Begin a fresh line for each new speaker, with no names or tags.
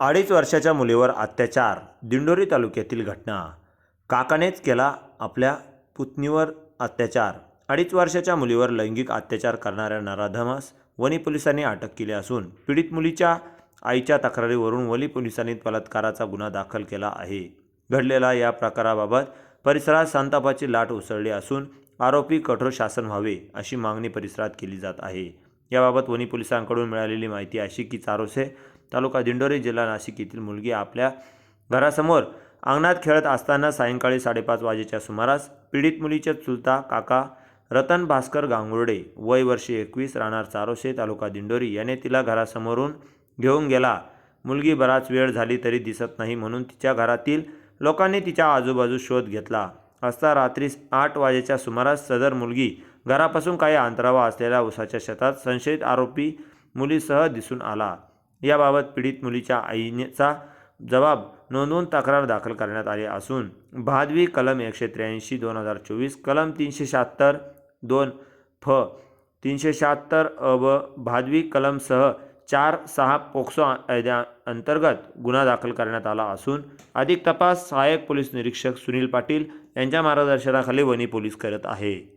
अडीच वर्षाच्या मुलीवर अत्याचार दिंडोरी तालुक्यातील घटना. काकानेच केला आपल्या पुतणीवर अत्याचार. अडीच वर्षाच्या मुलीवर लैंगिक अत्याचार करणाऱ्या नराधमास वनी पोलिसांनी अटक केली असून पीडित मुलीच्या आईच्या तक्रारीवरून वली पोलिसांनी बलात्काराचा गुन्हा दाखल केला आहे. घडलेल्या या प्रकाराबाबत परिसरात संतापाची लाट उसळली असून आरोपी कठोर शासन व्हावे अशी मागणी परिसरात केली जात आहे. याबाबत वनी पोलिसांकडून मिळालेली माहिती अशी की चारोसे तालुका दिंडोरी जिल्हा नाशिक येथील मुलगी आपल्या घरासमोर अंगणात खेळत असताना सायंकाळी साडेपाच वाजेच्या सुमारास पीडित मुलीच्या चुलता काका रतन भास्कर गांगुर्डे वय वर्षी एकवीस राहणार चारोसे तालुका दिंडोरी याने तिला घरासमोरून घेऊन गेला. मुलगी बराच वेळ झाली तरी दिसत नाही म्हणून तिच्या घरातील लोकांनी तिच्या आजूबाजू शोध घेतला. असता रात्री आठ वाजेच्या सुमारास सदर मुलगी घरापासून काही अंतरावा असलेल्या उसाच्या शेतात संशयित आरोपी मुलीसह दिसून आला. याबाबत पीडित मुलीच्या आईचा जबाब नोंदवून तक्रार दाखल करण्यात आली असून भादवी कलम एकशे त्र्याऐंशी दोन हजार चोवीस कलम तीनशे शहात्तर दोन फ तीनशे शहात्तर अ व भादवी कलमसह चार सहा पोक्सो कायद्या अंतर्गत गुन्हा दाखल करण्यात आला असून अधिक तपास सहाय्यक पोलीस निरीक्षक सुनील पाटील यांच्या मार्गदर्शनाखाली वनी पोलीस करत आहे.